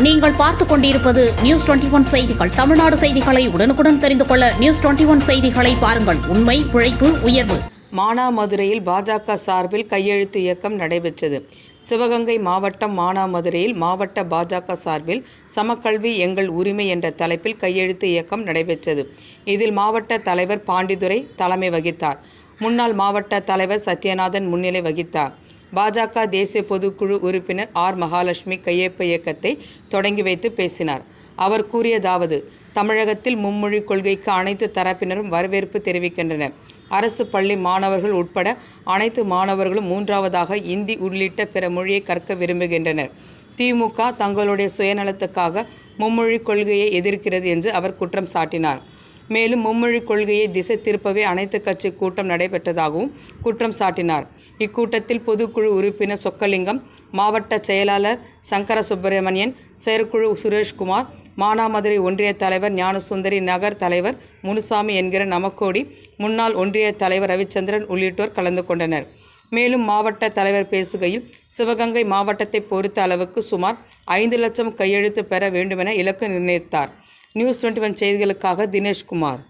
நீங்கள் பார்த்துக் கொண்டிருப்பது நியூஸ் டுவெண்டி ஒன் செய்திகள். தமிழ்நாடு செய்திகளை உடனுக்குடன் தெரிந்து கொள்ள நியூஸ் டுவெண்டி ஒன் செய்திகளை பாருங்கள். உண்மை உழைப்பு உயர்வு. மானாமதுரையில் பாஜக சார்பில் கையெழுத்து இயக்கம் நடைபெற்றது. சிவகங்கை மாவட்டம் மானாமதுரையில் மாவட்ட பாஜக சார்பில் சமக்கல்வி எங்கள் உரிமை என்ற தலைப்பில் கையெழுத்து இயக்கம் நடைபெற்றது. இதில் மாவட்ட தலைவர் பாண்டிதுரை தலைமை வகித்தார். முன்னாள் மாவட்ட தலைவர் சத்யநாதன் முன்னிலை வகித்தார். பாஜக தேசிய பொதுக்குழு உறுப்பினர் ஆர். மகாலட்சுமி கையொப்ப இயக்கத்தை தொடங்கி வைத்து பேசினார். அவர் கூறியதாவது தமிழகத்தில் மும்மொழி கொள்கைக்கு அனைத்து தரப்பினரும் வரவேற்பு தெரிவிக்கின்றனர். அரசு பள்ளி மாணவர்கள் உட்பட அனைத்து மாணவர்களும் மூன்றாவதாக இந்தி உள்ளிட்ட பிற மொழியை கற்க விரும்புகின்றனர். திமுக தங்களுடைய சுயநலத்துக்காக மும்மொழி கொள்கையை எதிர்க்கிறது என்று அவர் குற்றம் சாட்டினார். மேலும் மும்மொழி கொள்கையை திசை திருப்பவே அனைத்து கட்சி கூட்டம் நடைபெற்றதாகவும் குற்றம் சாட்டினார். இக்கூட்டத்தில் பொதுக்குழு உறுப்பினர் சொக்கலிங்கம் மாவட்ட செயலாளர் சங்கர சுப்பிரமணியன் செயற்குழு சுரேஷ்குமார் மானாமதுரை ஒன்றிய தலைவர் ஞானசுந்தரி நகர் தலைவர் முனுசாமி என்கிற நமக்கோடி முன்னாள் ஒன்றிய தலைவர் ரவிச்சந்திரன் உள்ளிட்டோர் கலந்து கொண்டனர். மேலும் மாவட்ட தலைவர் பேசுகையில் சிவகங்கை மாவட்டத்தை பொறுத்த அளவுக்கு சுமார் ஐந்து லட்சம் கையெழுத்து பெற வேண்டுமென இலக்கு நிர்ணயித்தார். நியூஸ் டுவெண்ட்டி ஒன் செய்திகளுக்காக தினேஷ்குமார்.